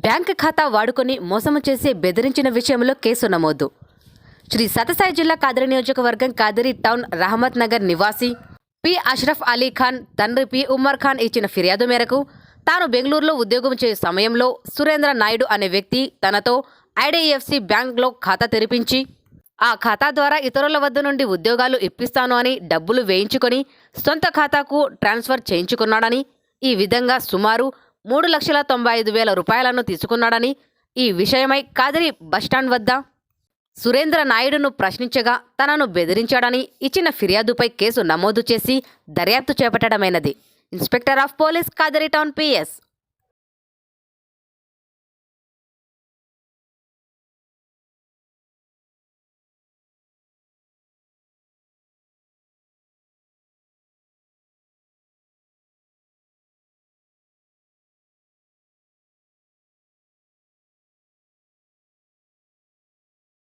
Bank ఖాతా వాడుకొని మోసము చేసి బెదిరించిన విషయంలో కేసు నమోదు. శ్రీ సతసాయి జిల్లా కాదరి నియోజకవర్గం కాదరి టౌన్ రహమత్ నగర్ నివాసి పి అష్రఫ్ అలీ ఖాన్ తండ్రి పి ఉమ్మర్ ఖాన్ ఇచ్చిన ఫిర్యాదు మేరకు తాను బెంగళూరులో ఉద్యోగం చేసే సమయంలో సురేంద్ర నాయుడు అనే వ్యక్తి తనతో ఐడిఎఫ్సి బ్యాంక్లో ఖాతా తెరిపించి ఆ ఖాతా ద్వారా ఇతరుల వద్ద నుండి ఉద్యోగాలు ఇప్పిస్తాను అని డబ్బులు వేయించుకొని సొంత ఖాతాకు ట్రాన్స్ఫర్ చేయించుకున్నాడని ఈ విధంగా సుమారు మూడు లక్షల తొంభై ఐదు వేల రూపాయలను తీసుకున్నాడని ఈ విషయమై కాదిరి బస్టాండ్ వద్ద సురేంద్ర నాయుడును ప్రశ్నించగా తనను బెదిరించాడని ఇచ్చిన ఫిర్యాదుపై కేసు నమోదు చేసి దర్యాప్తు చేపట్టడమైనది. Inspector of police Kadiri town PS